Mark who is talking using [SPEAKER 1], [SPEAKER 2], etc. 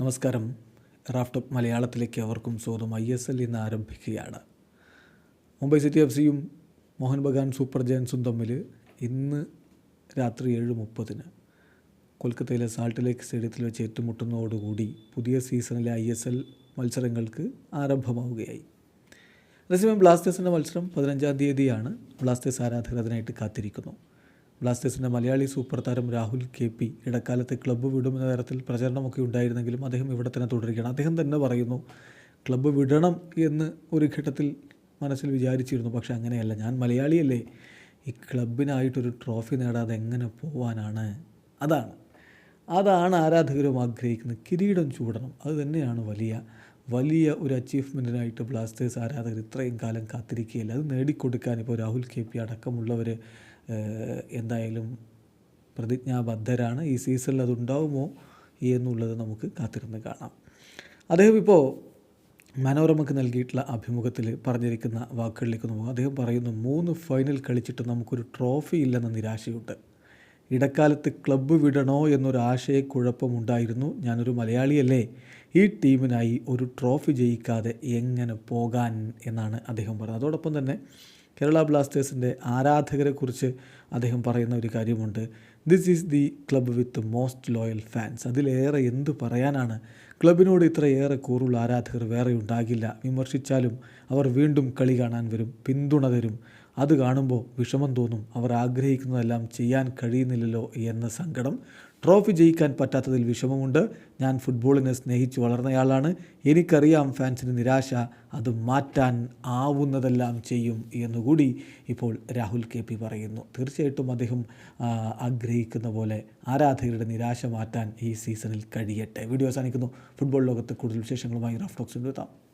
[SPEAKER 1] നമസ്കാരം. റാഫ്റ്റോപ്പ് മലയാളത്തിലേക്ക് അവർക്കും സ്വാഗതം. ഐ എസ് എൽ ഇന്ന് ആരംഭിക്കുകയാണ്. മുംബൈ സിറ്റി എഫ് സിയും മോഹൻ ബഗാൻ സൂപ്പർ ജയൻസും തമ്മിൽ ഇന്ന് രാത്രി ഏഴ് മുപ്പതിന് കൊൽക്കത്തയിലെ സാൾട്ട് ലേക്ക് സ്റ്റേഡിയത്തിൽ വെച്ച് ഏറ്റുമുട്ടുന്നതോടുകൂടി പുതിയ സീസണിലെ ഐ എസ് എൽ മത്സരങ്ങൾക്ക് ആരംഭമാവുകയായി. അതേസമയം ബ്ലാസ്റ്റേഴ്സിന്റെ മത്സരം പതിനഞ്ചാം തീയതിയാണ്. ബ്ലാസ്റ്റേഴ്സ് ആരാധകർ അതിനായിട്ട് കാത്തിരിക്കുന്നു. ബ്ലാസ്റ്റേഴ്സിന്റെ മലയാളി സൂപ്പർ താരം രാഹുൽ കെ പി ഇടക്കാലത്ത് ക്ലബ്ബ് വിടുമെന്ന തരത്തിൽ പ്രചരണമൊക്കെ ഉണ്ടായിരുന്നെങ്കിലും അദ്ദേഹം ഇവിടെ തന്നെ തുടരുകയാണ്. അദ്ദേഹം തന്നെ പറയുന്നു ക്ലബ്ബ് വിടണം എന്ന് ഒരു ഘട്ടത്തിൽ മനസ്സിൽ വിചാരിച്ചിരുന്നു പക്ഷേ അങ്ങനെയല്ല. ഞാൻ മലയാളിയല്ലേ. ഈ ക്ലബിനായിട്ടൊരു ട്രോഫി നേടാതെ എങ്ങനെ പോവാനാണ്? അതാണ്. അതാണ് ആരാധകരും ആഗ്രഹിക്കുന്നത്. കിരീടം ചൂടണം. അത് തന്നെയാണ് വലിയ വലിയ ഒരു അച്ചീവ്മെന്റിനായിട്ട് ബ്ലാസ്റ്റേഴ്സ് ആരാധകർ ഇത്രയും കാലം കാത്തിരിക്കുകയില്ല. അത് നേടിക്കൊടുക്കാൻ ഇപ്പോൾ രാഹുൽ കെ പി അടക്കമുള്ളവർ എന്തായാലും പ്രതിജ്ഞാബദ്ധരാണ്. ഈ സീസണിൽ അതുണ്ടാവുമോ എന്നുള്ളത് നമുക്ക് കാത്തിരുന്ന് കാണാം. അദ്ദേഹം ഇപ്പോൾ മനോരമയ്ക്ക് നൽകിയിട്ടുള്ള അഭിമുഖത്തിൽ പറഞ്ഞിരിക്കുന്ന വാക്കുകളിലേക്ക് നോക്കുക അദ്ദേഹം പറയുന്നു മൂന്ന് ഫൈനൽ കളിച്ചിട്ട് നമുക്കൊരു ട്രോഫി ഇല്ലെന്ന നിരാശയുണ്ട്. ഇടക്കാലത്ത് ക്ലബ്ബ് വിടണോ എന്നൊരു ആശയക്കുഴപ്പമുണ്ടായിരുന്നു ഞാനൊരു മലയാളിയല്ലേ. ഈ ടീമിനായി ഒരു ട്രോഫി ജയിക്കാതെ എങ്ങനെ പോകാൻ? എന്നാണ് അദ്ദേഹം പറഞ്ഞത്. അതോടൊപ്പം തന്നെ കേരള ബ്ലാസ്റ്റേഴ്സിന്റെ ആരാധകരെക്കുറിച്ച് അദ്ദേഹം പറയുന്ന ഒരു കാര്യമുണ്ട്. This is the club with most loyal fans അതിലേറെ എന്ത് പറയാനാണ്? ക്ലബിനോട് ഇത്രയേറെ കൂറുള്ള ആരാധകർ വേറെ ഉണ്ടാകില്ല. വിമർശിച്ചാലും അവർ വീണ്ടും കളി കാണാൻ വരും പിന്തുണ തരും. അത് കാണുമ്പോൾ വിഷമം തോന്നും. അവർ ആഗ്രഹിക്കുന്നതെല്ലാം ചെയ്യാൻ കഴിയുന്നില്ലല്ലോ എന്ന സങ്കടം ട്രോഫി ജയിക്കാൻ പറ്റാത്തതിൽ വിഷമമുണ്ട്. ഞാൻ ഫുട്ബോളിനെ സ്നേഹിച്ച് വളർന്നയാളാണ്. എനിക്കറിയാം ഫാൻസിന് നിരാശ അത് മാറ്റാൻ ആവുന്നതെല്ലാം ചെയ്യും എന്നുകൂടി ഇപ്പോൾ രാഹുൽ കെ പി പറയുന്നു. തീർച്ചയായിട്ടും അദ്ദേഹം ആഗ്രഹിക്കുന്ന പോലെ ആരാധകരുടെ നിരാശ മാറ്റാൻ ഈ സീസണിൽ കഴിയട്ടെ. വീഡിയോ അവസാനിക്കുന്നു. ഫുട്ബോൾ ലോകത്ത് കൂടുതൽ വിശേഷങ്ങളുമായി റഫ് ടോക്സ് എത്താം.